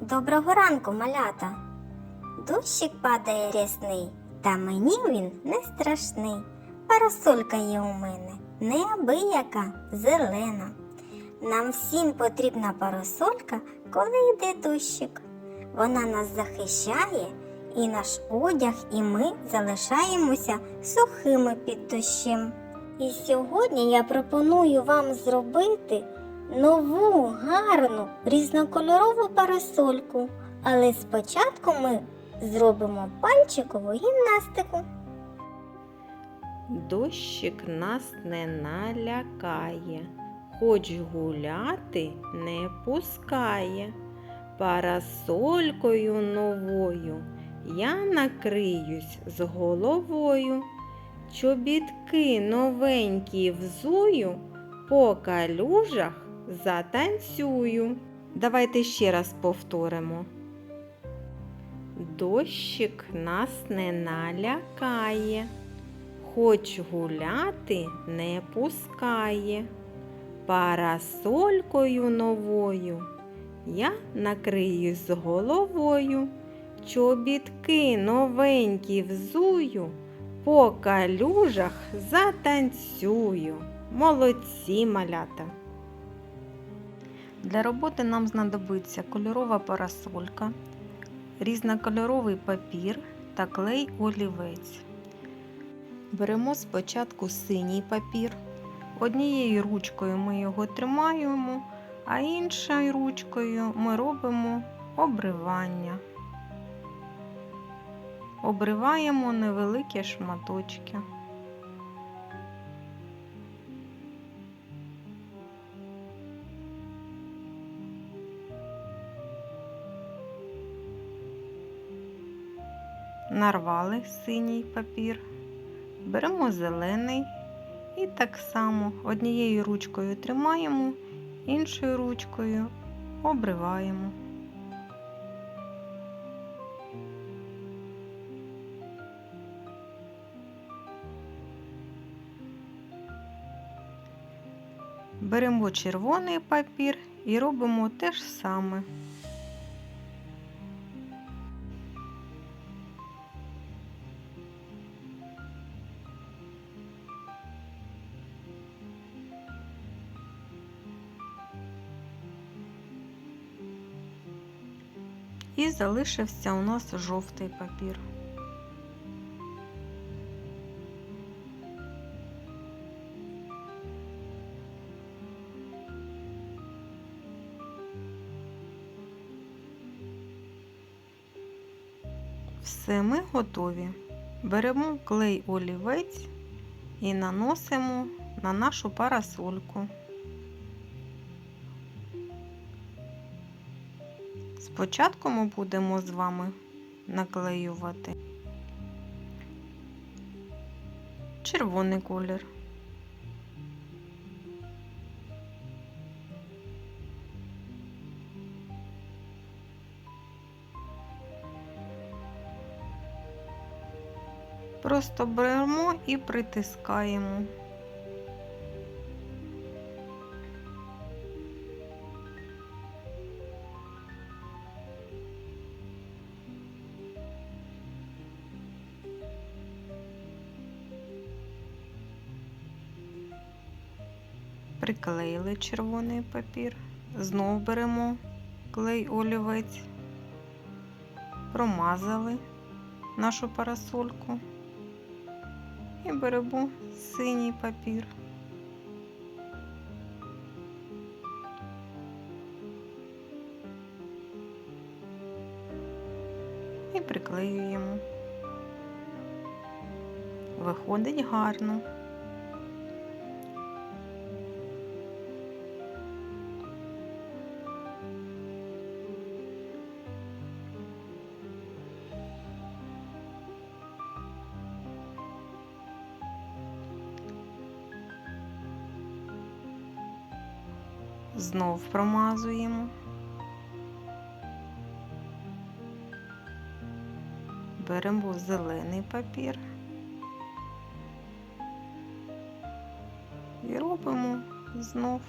Доброго ранку, малята. Дощик падає рясний, та мені він не страшний. Парасолька є у мене, неабияка, зелена. Нам всім потрібна парасолька, коли йде дощик. Вона нас захищає, і наш одяг, і ми залишаємося сухими під дощем. І сьогодні я пропоную вам зробити нову, гарну, різнокольорову парасольку. Але спочатку ми зробимо пальчикову гімнастику. Дощик нас не налякає, хоч гуляти не пускає. Парасолькою новою я накриюсь з головою. Чобітки новенькі взую, по калюжах затанцюю. Давайте ще раз повторимо. Дощик нас не налякає, хоч гуляти не пускає. Парасолькою новою я накриюсь з головою, чобітки новенькі взую, по калюжах затанцюю. Молодці малята! Для роботи нам знадобиться кольорова парасолька, різнокольоровий папір та клей олівець. Беремо спочатку синій папір. Однією ручкою ми його тримаємо, а іншою ручкою ми робимо обривання. Обриваємо невеликі шматочки. Нарвали синій папір, беремо зелений і так само однією ручкою тримаємо, іншою ручкою обриваємо. Беремо червоний папір і робимо те ж саме. І залишився у нас жовтий папір. Все, ми готові. Беремо клей олівець і наносимо на нашу парасольку. Спочатку ми будемо з вами наклеювати червоний колір. Просто беремо і притискаємо. Приклеїли червоний папір, знов беремо клей олівець, промазали нашу парасольку і беремо синій папір. І приклеюємо. Виходить гарно. знов промазуємо, беремо зелений папір і робимо знов.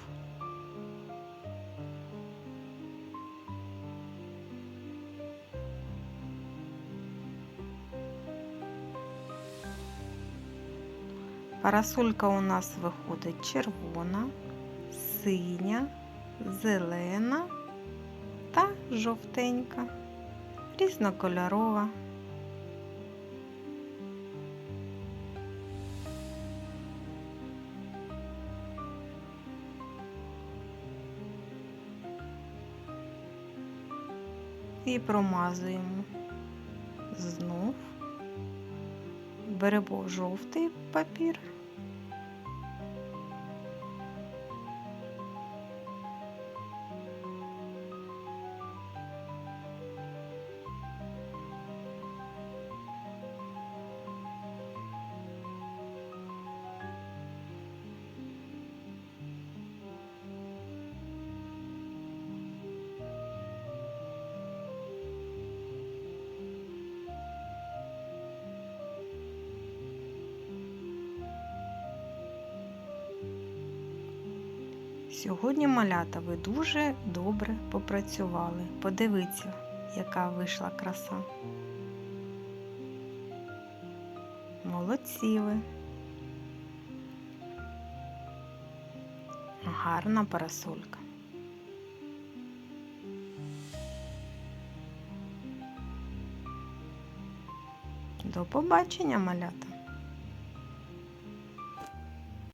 Парасолька у нас виходить червона синя, зелена та жовтенька, різнокольорова. І промазуємо знов. Беремо жовтий папір. Сьогодні малята ви дуже добре попрацювали. Подивіться, яка вийшла краса. Молодці ви. Гарна парасолька. До побачення, малята!